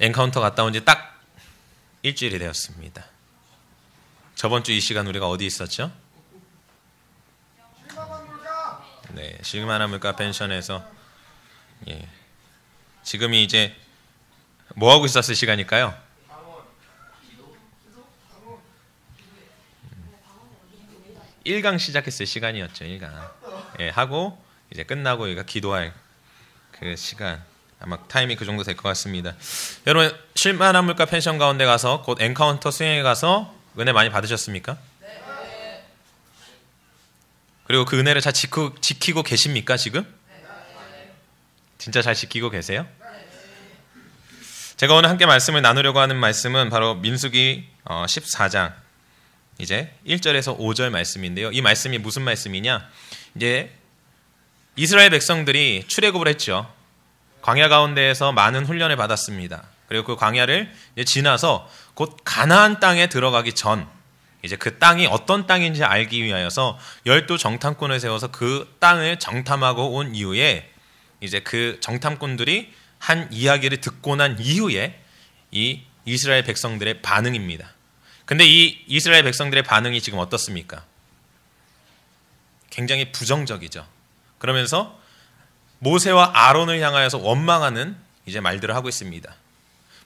엔카운터 갔다 온 지 딱 일주일이 되었습니다. 저번 주 이 시간 우리가 어디 있었죠? 네, 실마나 물가 펜션에서 예. 지금이 이제 뭐 하고 있었을 시간일까요? 1강 시작했을 시간이었죠. 1강. 예, 하고 이제 끝나고 여기가 기도할 그 시간. 아마 타임이 그 정도 될 것 같습니다. 여러분 실만한 물가 펜션 가운데 가서 곧 엔카운터 수행에 가서 은혜 많이 받으셨습니까? 그리고 그 은혜를 잘 지키고, 지키고 계십니까 지금? 진짜 잘 지키고 계세요? 제가 오늘 함께 말씀을 나누려고 하는 말씀은 바로 민수기 14장 어, 이제 1절에서 5절 말씀인데요. 이 말씀이 무슨 말씀이냐? 이제 이스라엘 백성들이 출애굽을 했죠. 광야 가운데에서 많은 훈련을 받았습니다. 그리고 그 광야를 지나서 곧 가나안 땅에 들어가기 전 이제 그 땅이 어떤 땅인지 알기 위하여서 열두 정탐꾼을 세워서 그 땅을 정탐하고 온 이후에 이제 그 정탐꾼들이 한 이야기를 듣고 난 이후에 이 이스라엘 백성들의 반응입니다. 근데 이 이스라엘 백성들의 반응이 지금 어떻습니까? 굉장히 부정적이죠. 그러면서 모세와 아론을 향하여서 원망하는 이제 말들을 하고 있습니다.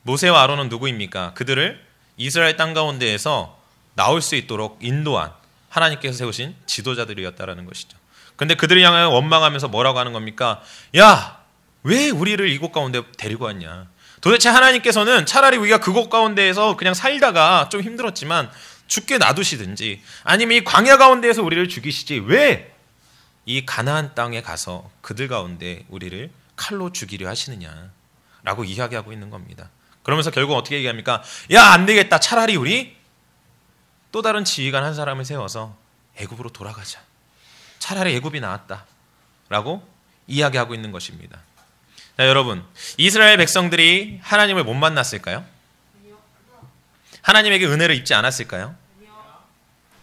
모세와 아론은 누구입니까? 그들을 이스라엘 땅 가운데에서 나올 수 있도록 인도한 하나님께서 세우신 지도자들이었다라는 것이죠. 근데 그들을 향하여 원망하면서 뭐라고 하는 겁니까? 야, 왜 우리를 이곳 가운데 데리고 왔냐? 도대체 하나님께서는 차라리 우리가 그곳 가운데에서 그냥 살다가 좀 힘들었지만 죽게 놔두시든지 아니면 이 광야 가운데에서 우리를 죽이시지 왜 이 가나안 땅에 가서 그들 가운데 우리를 칼로 죽이려 하시느냐라고 이야기하고 있는 겁니다. 그러면서 결국 어떻게 얘기합니까? 야, 안 되겠다. 차라리 우리 또 다른 지휘관 한 사람을 세워서 애굽으로 돌아가자. 차라리 애굽이 나았다라고 이야기하고 있는 것입니다. 자, 여러분, 이스라엘 백성들이 하나님을 못 만났을까요? 하나님에게 은혜를 입지 않았을까요?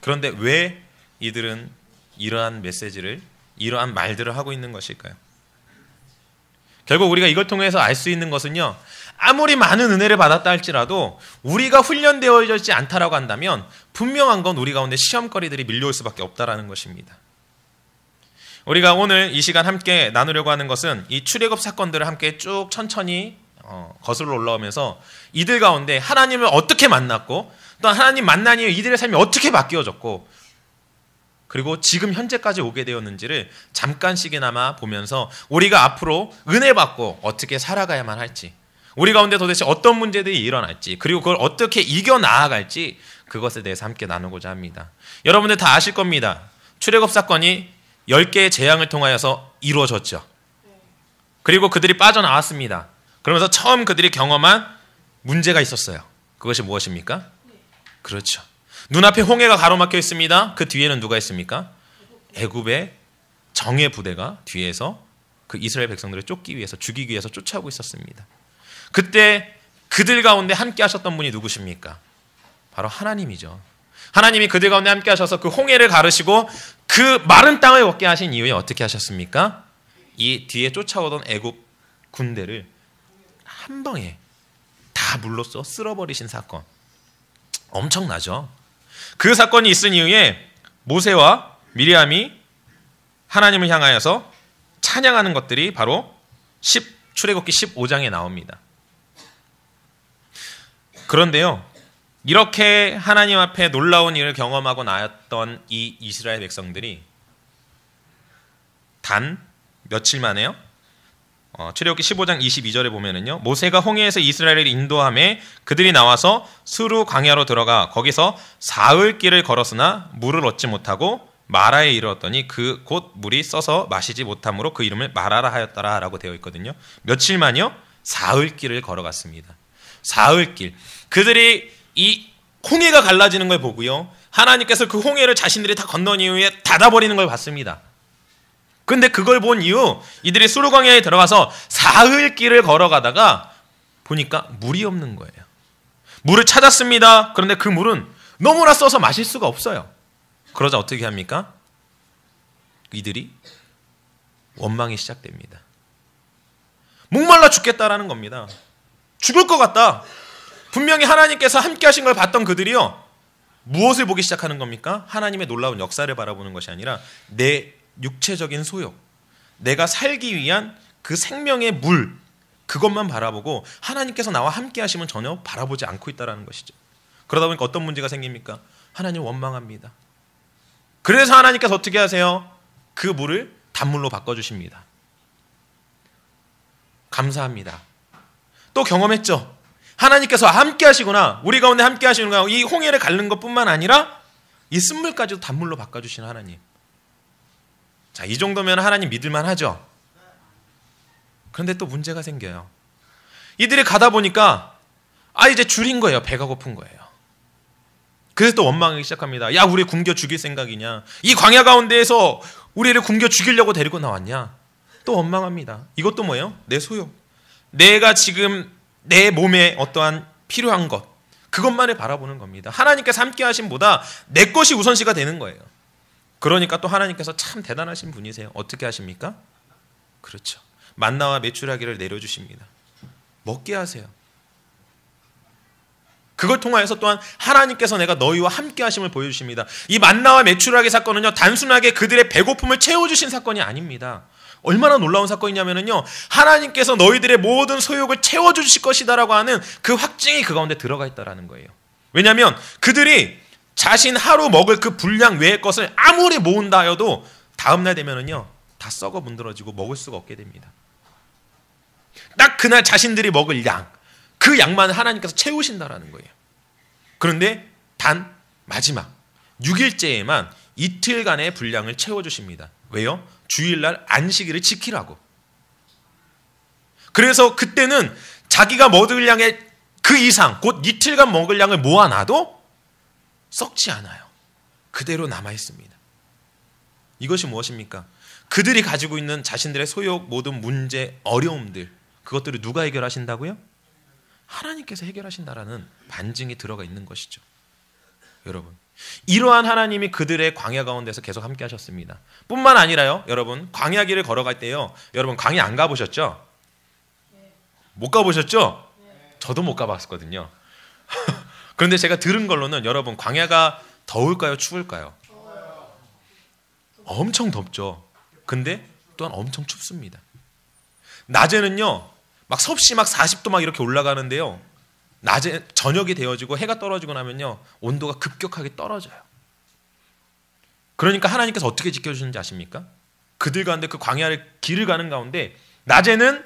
그런데 왜 이들은 이러한 메시지를, 이러한 말들을 하고 있는 것일까요? 결국 우리가 이걸 통해서 알 수 있는 것은요, 아무리 많은 은혜를 받았다 할지라도 우리가 훈련되어지지 않다라고 한다면 분명한 건 우리 가운데 시험거리들이 밀려올 수밖에 없다라는 것입니다. 우리가 오늘 이 시간 함께 나누려고 하는 것은 이 출애굽 사건들을 함께 쭉 천천히 어, 거슬러 올라오면서 이들 가운데 하나님을 어떻게 만났고 또 하나님 만난 이후 이들의 삶이 어떻게 바뀌어졌고 그리고 지금 현재까지 오게 되었는지를 잠깐씩이나마 보면서 우리가 앞으로 은혜 받고 어떻게 살아가야만 할지 우리 가운데 도대체 어떤 문제들이 일어날지 그리고 그걸 어떻게 이겨 나아갈지 그것에 대해서 함께 나누고자 합니다. 여러분들 다 아실 겁니다. 출애굽 사건이 10개의 재앙을 통하여서 이루어졌죠. 그리고 그들이 빠져나왔습니다. 그러면서 처음 그들이 경험한 문제가 있었어요. 그것이 무엇입니까? 그렇죠. 눈앞에 홍해가 가로막혀 있습니다. 그 뒤에는 누가 있습니까? 애굽의 정예 부대가 뒤에서 그 이스라엘 백성들을 쫓기 위해서 죽이기 위해서 쫓아오고 있었습니다. 그때 그들 가운데 함께 하셨던 분이 누구십니까? 바로 하나님이죠. 하나님이 그들 가운데 함께 하셔서 그 홍해를 가르시고 그 마른 땅을 얻게 하신 이후에 어떻게 하셨습니까? 이 뒤에 쫓아오던 애굽 군대를 한 방에 다 물로써 쓸어버리신 사건. 엄청나죠? 그 사건이 있은 이후에 모세와 미리암이 하나님을 향하여서 찬양하는 것들이 바로 10, 출애굽기 15장에 나옵니다. 그런데요. 이렇게 하나님 앞에 놀라운 일을 경험하고 나였던 이 이스라엘 백성들이 단 며칠 만에요. 어, 출애굽기 15장 22절에 보면은요. 모세가 홍해에서 이스라엘을 인도함에 그들이 나와서 수루 광야로 들어가 거기서 사흘 길을 걸었으나 물을 얻지 못하고 마라에 이르렀더니 그 곧 물이 써서 마시지 못함으로 그 이름을 마라라 하였더라라고 되어 있거든요. 며칠 만요? 사흘 길을 걸어갔습니다. 사흘 길. 그들이 이 홍해가 갈라지는 걸 보고요. 하나님께서 그 홍해를 자신들이 다 건넌 이후에 닫아버리는 걸 봤습니다. 근데 그걸 본 이후 이들이 수르광야에 들어가서 사흘 길을 걸어가다가 보니까 물이 없는 거예요. 물을 찾았습니다. 그런데 그 물은 너무나 써서 마실 수가 없어요. 그러자 어떻게 합니까? 이들이 원망이 시작됩니다. 목말라 죽겠다라는 겁니다. 죽을 것 같다. 분명히 하나님께서 함께 하신 걸 봤던 그들이요. 무엇을 보기 시작하는 겁니까? 하나님의 놀라운 역사를 바라보는 것이 아니라 내 육체적인 소욕, 내가 살기 위한 그 생명의 물, 그것만 바라보고 하나님께서 나와 함께 하시면 전혀 바라보지 않고 있다는 것이죠. 그러다 보니까 어떤 문제가 생깁니까? 하나님 원망합니다. 그래서 하나님께서 어떻게 하세요? 그 물을 단물로 바꿔 주십니다. 감사합니다. 또 경험했죠. 하나님께서 함께 하시구나. 우리 가운데 함께 하시는구나. 이 홍해를 갈는 것뿐만 아니라 이 쓴물까지도 단물로 바꿔 주시는 하나님. 자, 이 정도면 하나님 믿을만 하죠. 그런데 또 문제가 생겨요. 이들이 가다 보니까 아, 이제 줄인 거예요. 배가 고픈 거예요. 그래서 또 원망하기 시작합니다. 야, 우리 굶겨 죽일 생각이냐? 이 광야 가운데에서 우리를 굶겨 죽이려고 데리고 나왔냐? 또 원망합니다. 이것도 뭐예요? 내 소욕. 내가 지금 내 몸에 어떠한 필요한 것 그것만을 바라보는 겁니다. 하나님께서 함께 하심보다 내 것이 우선시가 되는 거예요. 그러니까 또 하나님께서 참 대단하신 분이세요. 어떻게 하십니까? 그렇죠. 만나와 매출하기를 내려주십니다. 먹게 하세요. 그걸 통하여서 또한 하나님께서 내가 너희와 함께 하심을 보여주십니다. 이 만나와 매출하기 사건은요, 단순하게 그들의 배고픔을 채워주신 사건이 아닙니다. 얼마나 놀라운 사건이냐면요. 하나님께서 너희들의 모든 소욕을 채워주실 것이다라고 하는 그 확증이 그 가운데 들어가 있다라는 거예요. 왜냐하면 그들이 자신 하루 먹을 그 분량 외의 것을 아무리 모은다 하여도 다음날 되면은요. 다 썩어 문드러지고 먹을 수가 없게 됩니다. 딱 그날 자신들이 먹을 양, 그 양만 하나님께서 채우신다라는 거예요. 그런데 단 마지막 6일째에만 이틀간의 분량을 채워주십니다. 왜요? 주일날 안식일을 지키라고. 그래서 그때는 자기가 먹을 양의 그 이상, 곧 이틀간 먹을 양을 모아놔도 썩지 않아요. 그대로 남아 있습니다. 이것이 무엇입니까? 그들이 가지고 있는 자신들의 소욕, 모든 문제, 어려움들, 그것들을 누가 해결하신다고요? 하나님께서 해결하신다라는 반증이 들어가 있는 것이죠. 여러분, 이러한 하나님이 그들의 광야 가운데서 계속 함께 하셨습니다. 뿐만 아니라요, 여러분, 광야 길을 걸어갈 때요, 여러분, 광야 안 가보셨죠? 못 가보셨죠? 저도 못 가봤거든요. 그런데 제가 들은 걸로는 여러분, 광야가 더울까요? 추울까요? 엄청 덥죠. 근데 또한 엄청 춥습니다. 낮에는요, 막 섭씨 막 40도 막 이렇게 올라가는데요. 낮에 저녁이 되어지고 해가 떨어지고 나면요 온도가 급격하게 떨어져요. 그러니까 하나님께서 어떻게 지켜 주시는지 아십니까? 그들 가운데 그 광야를 길을 가는 가운데 낮에는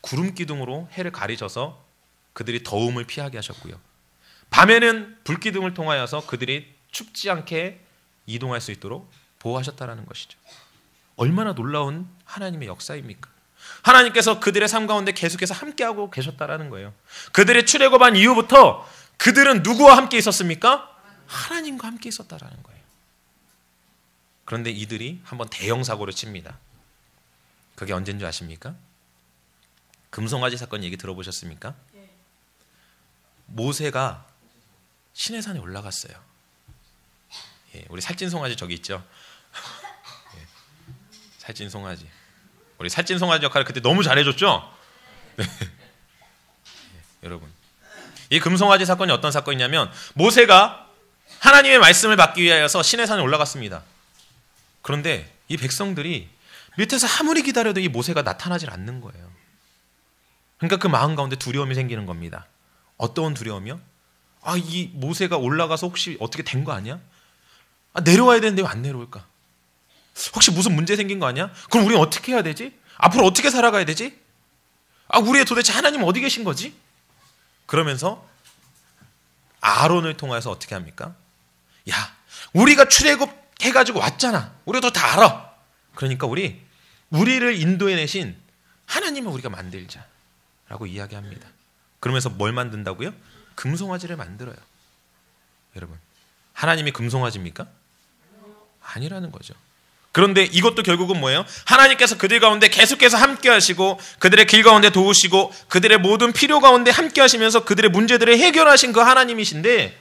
구름 기둥으로 해를 가리셔서 그들이 더움을 피하게 하셨고요. 밤에는 불 기둥을 통하여서 그들이 춥지 않게 이동할 수 있도록 보호하셨다라는 것이죠. 얼마나 놀라운 하나님의 역사입니까? 하나님께서 그들의 삶 가운데 계속해서 함께하고 계셨다라는 거예요. 그들의 출애굽한 이후부터 그들은 누구와 함께 있었습니까? 하나님과 함께 있었다라는 거예요. 그런데 이들이 한번 대형 사고를 칩니다. 그게 언제인 줄 아십니까? 금송아지 사건 얘기 들어보셨습니까? 모세가 시내산에 올라갔어요. 예, 우리 살찐 송아지 저기 있죠. 예, 살찐 송아지. 우리 살찐 송아지 역할을 그때 너무 잘해줬죠. 네. 여러분, 이 금송아지 사건이 어떤 사건이냐면 모세가 하나님의 말씀을 받기 위하여서 시내산에 올라갔습니다. 그런데 이 백성들이 밑에서 아무리 기다려도 이 모세가 나타나질 않는 거예요. 그러니까 그 마음 가운데 두려움이 생기는 겁니다. 어떤 두려움이요? 아, 이 모세가 올라가서 혹시 어떻게 된 거 아니야? 아, 내려와야 되는데 왜 안 내려올까? 혹시 무슨 문제 생긴 거 아니야? 그럼 우리 어떻게 해야 되지? 앞으로 어떻게 살아가야 되지? 아, 우리의 도대체 하나님 어디 계신 거지? 그러면서 아론을 통해서 어떻게 합니까? 야, 우리가 출애굽 해가지고 왔잖아. 우리도 다 알아. 그러니까 우리 우리를 인도해 내신 하나님을 우리가 만들자라고 이야기합니다. 그러면서 뭘 만든다고요? 금송아지를 만들어요. 여러분, 하나님이 금송아지입니까? 아니라는 거죠. 그런데 이것도 결국은 뭐예요? 하나님께서 그들 가운데 계속해서 함께 하시고 그들의 길 가운데 도우시고 그들의 모든 필요 가운데 함께 하시면서 그들의 문제들을 해결하신 그 하나님이신데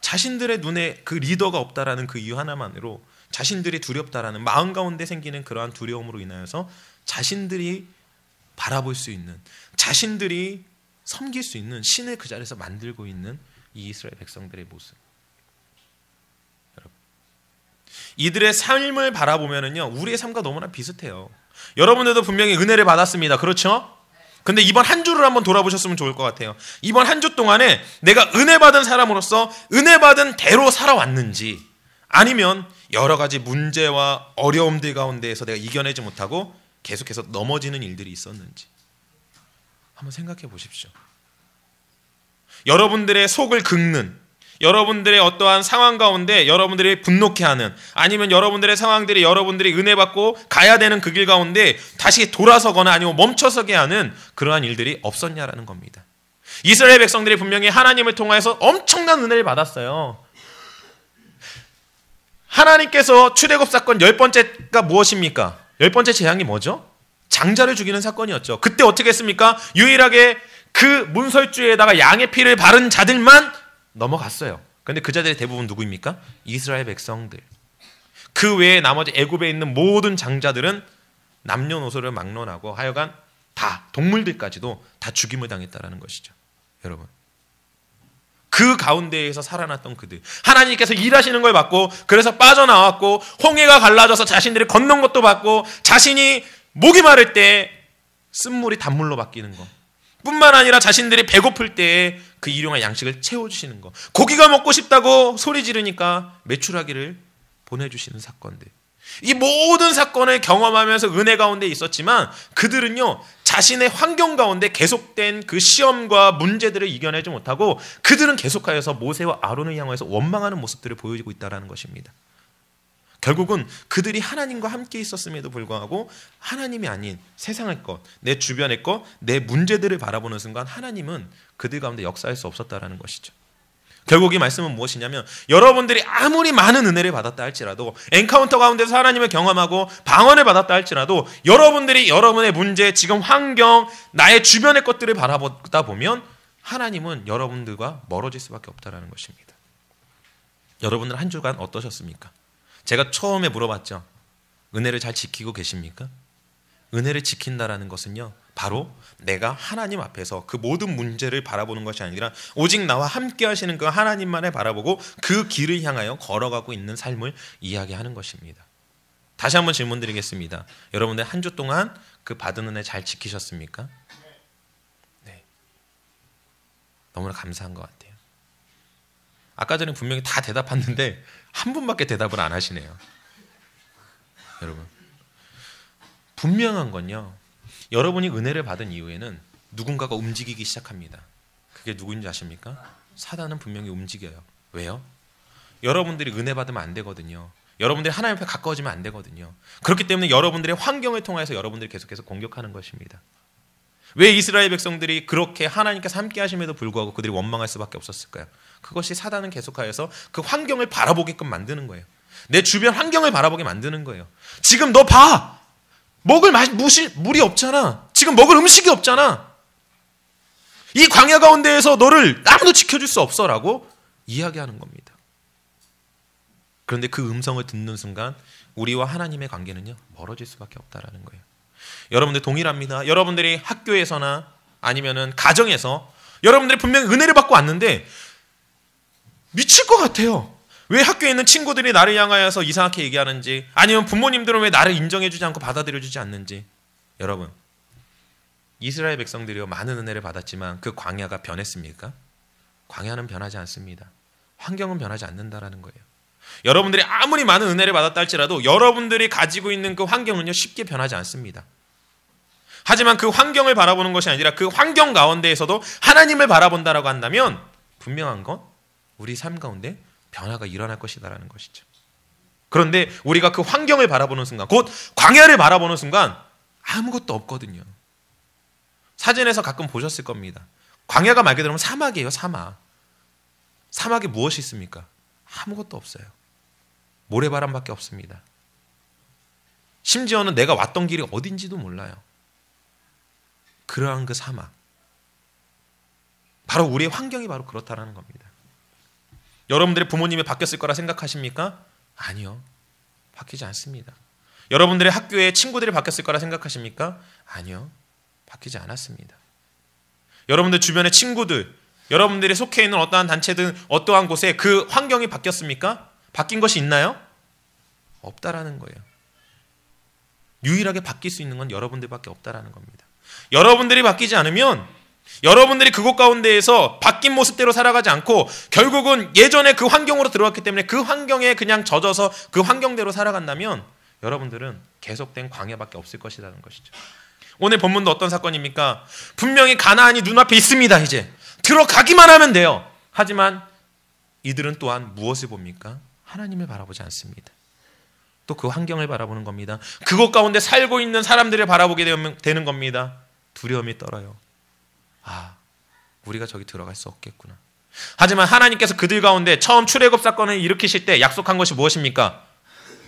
자신들의 눈에 그 리더가 없다라는 그 이유 하나만으로 자신들이 두렵다라는 마음 가운데 생기는 그러한 두려움으로 인하여서 자신들이 바라볼 수 있는 자신들이 섬길 수 있는 신을 그 자리에서 만들고 있는 이 이스라엘 백성들의 모습. 이들의 삶을 바라보면은요, 우리의 삶과 너무나 비슷해요. 여러분들도 분명히 은혜를 받았습니다. 그렇죠? 근데 이번 한 주를 한번 돌아보셨으면 좋을 것 같아요. 이번 한 주 동안에 내가 은혜 받은 사람으로서 은혜 받은 대로 살아왔는지 아니면 여러 가지 문제와 어려움들 가운데에서 내가 이겨내지 못하고 계속해서 넘어지는 일들이 있었는지 한번 생각해 보십시오. 여러분들의 속을 긁는 여러분들의 어떠한 상황 가운데 여러분들이 분노케 하는 아니면 여러분들의 상황들이 여러분들이 은혜 받고 가야 되는 그 길 가운데 다시 돌아서거나 아니면 멈춰서게 하는 그러한 일들이 없었냐라는 겁니다. 이스라엘 백성들이 분명히 하나님을 통하여서 엄청난 은혜를 받았어요. 하나님께서 출애굽 사건 열 번째가 무엇입니까? 열 번째 재앙이 뭐죠? 장자를 죽이는 사건이었죠. 그때 어떻게 했습니까? 유일하게 그 문설주에다가 양의 피를 바른 자들만 넘어갔어요. 근데 그 자들이 대부분 누구입니까? 이스라엘 백성들. 그 외에 나머지 애굽에 있는 모든 장자들은 남녀노소를 막론하고 하여간 다 동물들까지도 다 죽임을 당했다라는 것이죠. 여러분. 그 가운데에서 살아났던 그들. 하나님께서 일하시는 걸 봤고 그래서 빠져나왔고 홍해가 갈라져서 자신들이 건넌 것도 봤고 자신이 목이 마를 때 쓴물이 단물로 바뀌는 것. 뿐만 아니라 자신들이 배고플 때에 그 일용할 양식을 채워주시는 것. 고기가 먹고 싶다고 소리 지르니까 매출하기를 보내주시는 사건들. 이 모든 사건을 경험하면서 은혜 가운데 있었지만 그들은요, 자신의 환경 가운데 계속된 그 시험과 문제들을 이겨내지 못하고 그들은 계속하여서 모세와 아론을 향해서 원망하는 모습들을 보여주고 있다는 것입니다. 결국은 그들이 하나님과 함께 있었음에도 불구하고 하나님이 아닌 세상의 것, 내 주변의 것, 내 문제들을 바라보는 순간 하나님은 그들 가운데 역사할 수 없었다라는 것이죠. 결국 이 말씀은 무엇이냐면 여러분들이 아무리 많은 은혜를 받았다 할지라도 엔카운터 가운데서 하나님을 경험하고 방언을 받았다 할지라도 여러분들이 여러분의 문제, 지금 환경, 나의 주변의 것들을 바라보다 보면 하나님은 여러분들과 멀어질 수밖에 없다라는 것입니다. 여러분들 한 주간 어떠셨습니까? 제가 처음에 물어봤죠. 은혜를 잘 지키고 계십니까? 은혜를 지킨다라는 것은요. 바로 내가 하나님 앞에서 그 모든 문제를 바라보는 것이 아니라 오직 나와 함께 하시는 그 하나님만을 바라보고 그 길을 향하여 걸어가고 있는 삶을 이야기하는 것입니다. 다시 한번 질문 드리겠습니다. 여러분들 한 주 동안 그 받은 은혜 잘 지키셨습니까? 네. 너무나 감사한 것 같아요. 아까 전에 분명히 다 대답했는데 한 분밖에 대답을 안 하시네요. 여러분. 분명한 건요. 여러분이 은혜를 받은 이후에는 누군가가 움직이기 시작합니다. 그게 누구인지 아십니까? 사단은 분명히 움직여요. 왜요? 여러분들이 은혜 받으면 안 되거든요. 여러분들이 하나님 앞에 가까워지면 안 되거든요. 그렇기 때문에 여러분들의 환경을 통해서 여러분들이 계속해서 공격하는 것입니다. 왜 이스라엘 백성들이 그렇게 하나님께서 함께 하심에도 불구하고 그들이 원망할 수밖에 없었을까요? 그것이 사단은 계속하여서 그 환경을 바라보게끔 만드는 거예요. 내 주변 환경을 바라보게 만드는 거예요. 지금 너 봐! 먹을 마, 무시, 물이 없잖아. 지금 먹을 음식이 없잖아. 이 광야 가운데에서 너를 아무도 지켜줄 수 없어라고 이야기하는 겁니다. 그런데 그 음성을 듣는 순간 우리와 하나님의 관계는요 멀어질 수밖에 없다라는 거예요. 여러분들 동일합니다. 여러분들이 학교에서나 아니면은 가정에서 여러분들이 분명히 은혜를 받고 왔는데 미칠 것 같아요. 왜 학교에 있는 친구들이 나를 향하여서 이상하게 얘기하는지 아니면 부모님들은 왜 나를 인정해주지 않고 받아들여주지 않는지 여러분 이스라엘 백성들이요 많은 은혜를 받았지만 그 광야가 변했습니까? 광야는 변하지 않습니다. 환경은 변하지 않는다라는 거예요. 여러분들이 아무리 많은 은혜를 받았다 할지라도 여러분들이 가지고 있는 그 환경은요 쉽게 변하지 않습니다. 하지만 그 환경을 바라보는 것이 아니라 그 환경 가운데에서도 하나님을 바라본다라고 한다면 분명한 건 우리 삶 가운데 변화가 일어날 것이다라는 것이죠. 그런데 우리가 그 환경을 바라보는 순간, 곧 광야를 바라보는 순간 아무것도 없거든요. 사진에서 가끔 보셨을 겁니다. 광야가 말 그대로 사막이에요, 사막. 사막에 무엇이 있습니까? 아무것도 없어요. 모래바람밖에 없습니다. 심지어는 내가 왔던 길이 어딘지도 몰라요. 그러한 그 사막. 바로 우리의 환경이 바로 그렇다는 겁니다. 여러분들의 부모님이 바뀌었을 거라 생각하십니까? 아니요. 바뀌지 않습니다. 여러분들의 학교에 친구들이 바뀌었을 거라 생각하십니까? 아니요. 바뀌지 않았습니다. 여러분들 주변의 친구들, 여러분들이 속해 있는 어떠한 단체든 어떠한 곳에 그 환경이 바뀌었습니까? 바뀐 것이 있나요? 없다라는 거예요. 유일하게 바뀔 수 있는 건 여러분들밖에 없다라는 겁니다. 여러분들이 바뀌지 않으면 여러분들이 그곳 가운데에서 바뀐 모습대로 살아가지 않고 결국은 예전에 그 환경으로 들어왔기 때문에 그 환경에 그냥 젖어서 그 환경대로 살아간다면 여러분들은 계속된 광야밖에 없을 것이라는 것이죠. 오늘 본문도 어떤 사건입니까? 분명히 가나안이 눈앞에 있습니다. 이제 들어가기만 하면 돼요. 하지만 이들은 또한 무엇을 봅니까? 하나님을 바라보지 않습니다. 또 그 환경을 바라보는 겁니다. 그곳 가운데 살고 있는 사람들을 바라보게 되는 겁니다. 두려움이 떨어요. 아, 우리가 저기 들어갈 수 없겠구나. 하지만 하나님께서 그들 가운데 처음 출애굽 사건을 일으키실 때 약속한 것이 무엇입니까?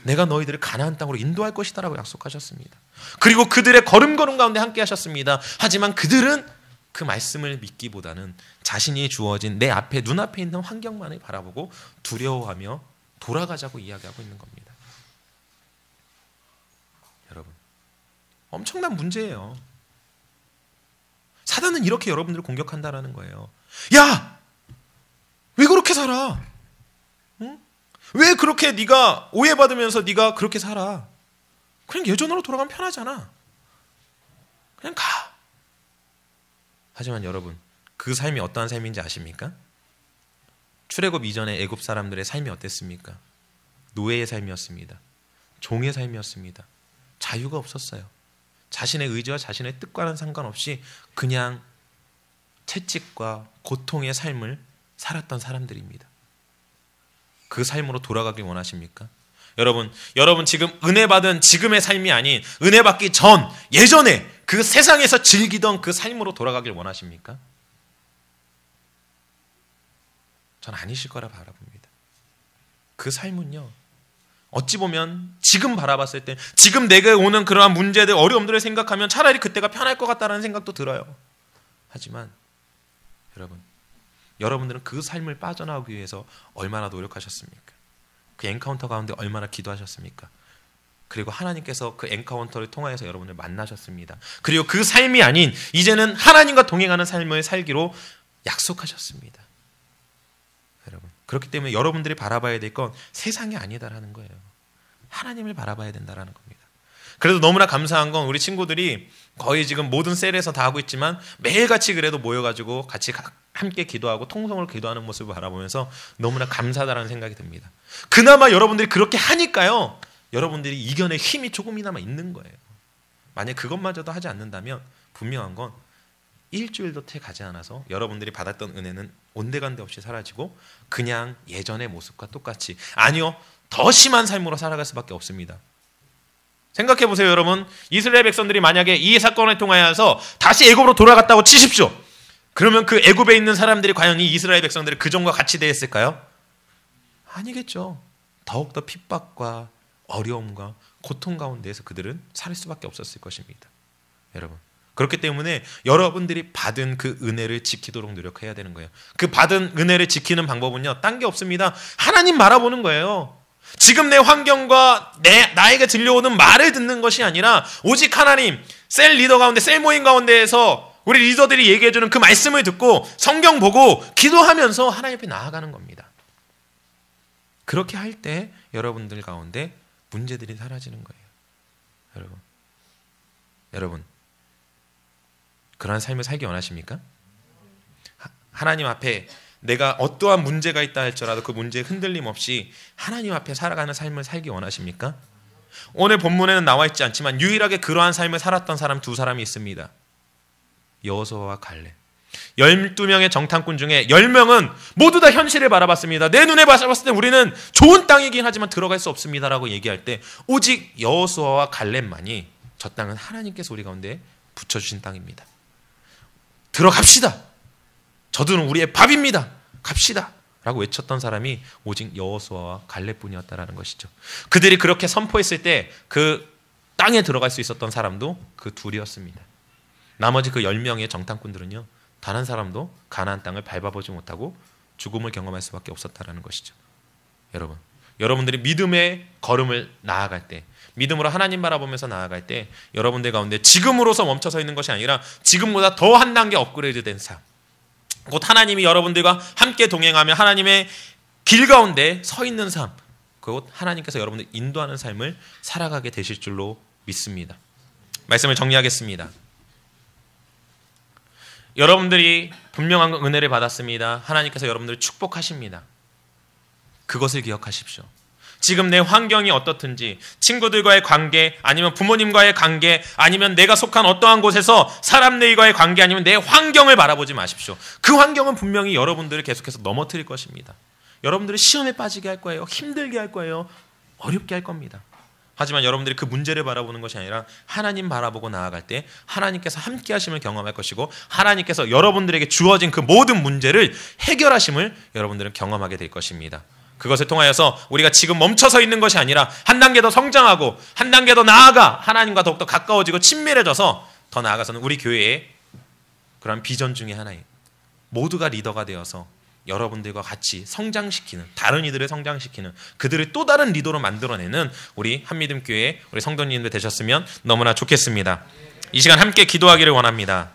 내가 너희들을 가나안 땅으로 인도할 것이다라고 약속하셨습니다. 그리고 그들의 걸음걸음 가운데 함께 하셨습니다. 하지만 그들은 그 말씀을 믿기보다는 자신이 주어진 내 앞에 눈앞에 있는 환경만을 바라보고 두려워하며 돌아가자고 이야기하고 있는 겁니다. 여러분, 엄청난 문제예요. 사단은 이렇게 여러분들을 공격한다라는 거예요. 야, 왜 그렇게 살아? 응? 왜 그렇게 네가 오해받으면서 네가 그렇게 살아? 그냥 예전으로 돌아가면 편하잖아. 그냥 가. 하지만 여러분, 그 삶이 어떠한 삶인지 아십니까? 출애굽 이전에 애굽 사람들의 삶이 어땠습니까? 노예의 삶이었습니다. 종의 삶이었습니다. 자유가 없었어요. 자신의 의지와 자신의 뜻과는 상관없이 그냥 채찍과 고통의 삶을 살았던 사람들입니다. 그 삶으로 돌아가길 원하십니까? 여러분, 여러분 지금 은혜 받은 지금의 삶이 아닌 은혜 받기 전 예전에 그 세상에서 즐기던 그 삶으로 돌아가길 원하십니까? 전 아니실 거라 바라봅니다. 그 삶은요. 어찌 보면 지금 바라봤을 때 지금 내가 오는 그러한 문제들 어려움들을 생각하면 차라리 그때가 편할 것 같다는 생각도 들어요. 하지만 여러분 여러분들은 그 삶을 빠져나오기 위해서 얼마나 노력하셨습니까? 그 엔카운터 가운데 얼마나 기도하셨습니까? 그리고 하나님께서 그 엔카운터를 통하여서 여러분을 만나셨습니다. 그리고 그 삶이 아닌 이제는 하나님과 동행하는 삶을 살기로 약속하셨습니다. 그렇기 때문에 여러분들이 바라봐야 될 건 세상이 아니다라는 거예요. 하나님을 바라봐야 된다라는 겁니다. 그래도 너무나 감사한 건 우리 친구들이 거의 지금 모든 셀에서 다 하고 있지만 매일같이 그래도 모여가지고 같이 함께 기도하고 통성을 기도하는 모습을 바라보면서 너무나 감사하다는 생각이 듭니다. 그나마 여러분들이 그렇게 하니까요. 여러분들이 이겨낼 힘이 조금이나마 있는 거예요. 만약 그것마저도 하지 않는다면 분명한 건 일주일도 채 가지 않아서 여러분들이 받았던 은혜는 온데간데 없이 사라지고 그냥 예전의 모습과 똑같이 아니요 더 심한 삶으로 살아갈 수밖에 없습니다. 생각해 보세요, 여러분. 이스라엘 백성들이 만약에 이 사건을 통하여서 다시 애굽으로 돌아갔다고 치십시오. 그러면 그 애굽에 있는 사람들이 과연 이 이스라엘 백성들이 그 전과 같이 대했을까요? 아니겠죠. 더욱더 핍박과 어려움과 고통 가운데에서 그들은 살 수밖에 없었을 것입니다. 여러분. 그렇기 때문에 여러분들이 받은 그 은혜를 지키도록 노력해야 되는 거예요. 그 받은 은혜를 지키는 방법은요, 딴 게 없습니다. 하나님 바라보는 거예요. 지금 내 환경과 내, 나에게 들려오는 말을 듣는 것이 아니라 오직 하나님, 셀 리더 가운데, 셀 모임 가운데에서 우리 리더들이 얘기해주는 그 말씀을 듣고 성경 보고 기도하면서 하나님 앞에 나아가는 겁니다. 그렇게 할 때 여러분들 가운데 문제들이 사라지는 거예요. 여러분. 여러분. 그러한 삶을 살기 원하십니까? 하나님 앞에 내가 어떠한 문제가 있다 할지라도 그 문제에 흔들림 없이 하나님 앞에 살아가는 삶을 살기 원하십니까? 오늘 본문에는 나와 있지 않지만 유일하게 그러한 삶을 살았던 사람 두 사람이 있습니다. 여호수아와 갈렙. 12명의 정탐꾼 중에 10명은 모두 다 현실을 바라봤습니다. 내 눈에 봤을 때 우리는 좋은 땅이긴 하지만 들어갈 수 없습니다라고 얘기할 때 오직 여호수아와 갈렙만이 저 땅은 하나님께서 우리 가운데 붙여 주신 땅입니다. 들어갑시다. 저들은 우리의 밥입니다. 갑시다. 라고 외쳤던 사람이 오직 여호수아와 갈렙뿐이었다라는 것이죠. 그들이 그렇게 선포했을 때 그 땅에 들어갈 수 있었던 사람도 그 둘이었습니다. 나머지 그 10명의 정탐꾼들은요. 단 한 사람도 가나안 땅을 밟아보지 못하고 죽음을 경험할 수밖에 없었다라는 것이죠. 여러분, 여러분들이 믿음의 걸음을 나아갈 때, 믿음으로 하나님 바라보면서 나아갈 때 여러분들 가운데 지금으로서 멈춰 서 있는 것이 아니라 지금보다 더 한 단계 업그레이드 된 삶. 곧 하나님이 여러분들과 함께 동행하며 하나님의 길 가운데 서 있는 삶. 곧 하나님께서 여러분들 인도하는 삶을 살아가게 되실 줄로 믿습니다. 말씀을 정리하겠습니다. 여러분들이 분명한 은혜를 받았습니다. 하나님께서 여러분들을 축복하십니다. 그것을 기억하십시오. 지금 내 환경이 어떻든지 친구들과의 관계 아니면 부모님과의 관계 아니면 내가 속한 어떠한 곳에서 사람들과의 관계 아니면 내 환경을 바라보지 마십시오. 그 환경은 분명히 여러분들을 계속해서 넘어뜨릴 것입니다. 여러분들을 시험에 빠지게 할 거예요. 힘들게 할 거예요. 어렵게 할 겁니다. 하지만 여러분들이 그 문제를 바라보는 것이 아니라 하나님 바라보고 나아갈 때 하나님께서 함께 하심을 경험할 것이고 하나님께서 여러분들에게 주어진 그 모든 문제를 해결하심을 여러분들은 경험하게 될 것입니다. 그것을 통하여서 우리가 지금 멈춰서 있는 것이 아니라 한 단계 더 성장하고 한 단계 더 나아가 하나님과 더욱더 가까워지고 친밀해져서 더 나아가서는 우리 교회의 그런 비전 중의 하나인 모두가 리더가 되어서 여러분들과 같이 성장시키는 다른 이들을 성장시키는 그들을 또 다른 리더로 만들어내는 우리 한믿음 교회 우리 성도님들 되셨으면 너무나 좋겠습니다. 이 시간 함께 기도하기를 원합니다.